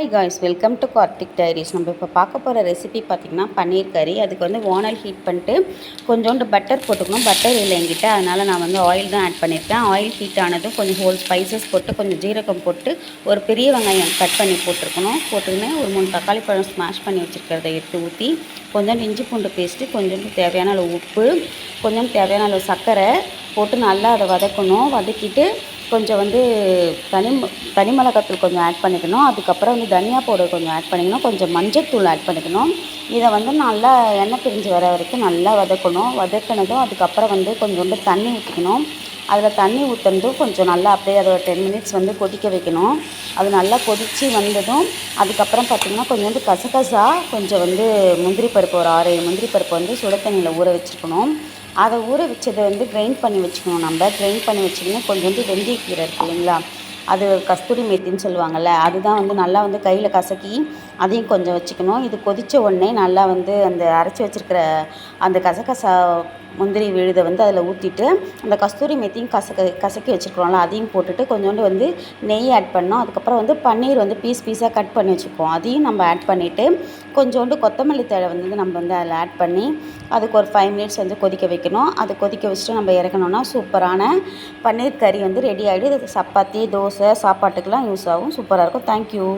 Hi guys welcome to Karthik diaries நம்ம இப்போ பார்க்க போகிற ரெசிபி பார்த்திங்கன்னா பன்னீர் கறி. அதுக்கு வந்து ஓனல் ஹீட் பண்ணிட்டு கொஞ்சோண்டு பட்டர் போட்டுக்கணும். பட்டர் இல்லை எங்கிட்ட அதனால் நான் வந்து ஆயில் தான் ஆட் பண்ணியிருக்கேன் ஆயில் ஹீட் ஆனதும் கொஞ்சம் ஹோல் ஸ்பைசஸ் போட்டு கொஞ்சம் ஜீரகம் போட்டு ஒரு பெரிய வெங்காயம் கட் பண்ணி போட்டிருக்கணும். போட்டுக்கின்னு ஒரு மூணு தக்காளி பழம் ஸ்மாஷ் பண்ணி வச்சுருக்கிறத எடுத்து ஊற்றி கொஞ்சோண்டு இஞ்சி பூண்டு பேஸ்ட்டு கொஞ்சோண்டு தேவையான அளவு உப்பு கொஞ்சம் தேவையான அளவு சர்க்கரை போட்டு நல்லா அதை வதக்கணும். வதக்கிட்டு கொஞ்சம் வந்து தனி தனி மிளகாத்தூள் கொஞ்சம் ஆட் பண்ணிக்கணும். அதுக்கப்புறம் வந்து தனியா பவுடர் கொஞ்சம் ஆட் பண்ணிக்கணும். கொஞ்சம் மஞ்சத்தூள் ஆட் பண்ணிக்கணும். இதை வந்து நல்லா எண்ணெய் பிரிஞ்சு வர வரைக்கும் நல்லா வதக்கணும். வதக்கினதும் அதுக்கப்புறம் வந்து கொஞ்சோண்டு தண்ணி ஊற்றிக்கணும் அதில் தண்ணி ஊற்றுனதும் கொஞ்சம் நல்லா அப்படியே அதை ஒரு டென் மினிட்ஸ் வந்து கொதிக்க வைக்கணும். அது நல்லா கொதித்து வந்ததும் அதுக்கப்புறம் பார்த்திங்கன்னா கொஞ்சோண்டு கசகசா கொஞ்சம் வந்து முந்திரி பருப்பு ஒரு ஆறு முந்திரி பருப்பு வந்து சுட தண்ணியில் ஊற வச்சுருக்கணும். அதை ஊற வச்சதை வந்து கிரைண்ட் பண்ணி வச்சுக்கணும் நம்ம. கிரைண்ட் பண்ணி வச்சிங்கன்னா கொஞ்சோண்டு வெந்தயக்கீரை இருக்குது இல்லைங்களா? அது கஸ்தூரி மெத்தின்னு சொல்லுவாங்கள்ல அதுதான் வந்து நல்லா வந்து கையில் கசக்கி அதையும் கொஞ்சம் வச்சுக்கணும். இது கொதித்த உடனே நல்லா வந்து அந்த அரைச்சி வச்சுருக்கிற அந்த கசகசா முந்திரி விழுதை வந்து அதில் ஊற்றிட்டு அந்த கஸ்தூரி மெத்தியும் கசக்க கசக்கி வச்சுருக்கோம்ல அதையும் போட்டுட்டு கொஞ்சோண்டு வந்து நெய் ஆட் பண்ணோம். அதுக்கப்புறம் வந்து பன்னீர் வந்து பீஸ் பீஸாக கட் பண்ணி வச்சுருக்கோம் அதையும் நம்ம ஆட் பண்ணிவிட்டு கொஞ்சோண்டு கொத்தமல்லி தழை வந்து நம்ம வந்து அதில் ஆட் பண்ணி அதுக்கு ஒரு ஃபைவ் மினிட்ஸ் வந்து கொதிக்க வைக்கணும். அது கொதிக்க வச்சுட்டு நம்ம இறக்கணுன்னா சூப்பரான பன்னீர் கறி வந்து ரெடி ஆகிடுது சப்பாத்தி தோசை சாப்பாட்டுக்கெலாம் யூஸ் ஆகும். சூப்பராக இருக்கும். தேங்க்யூ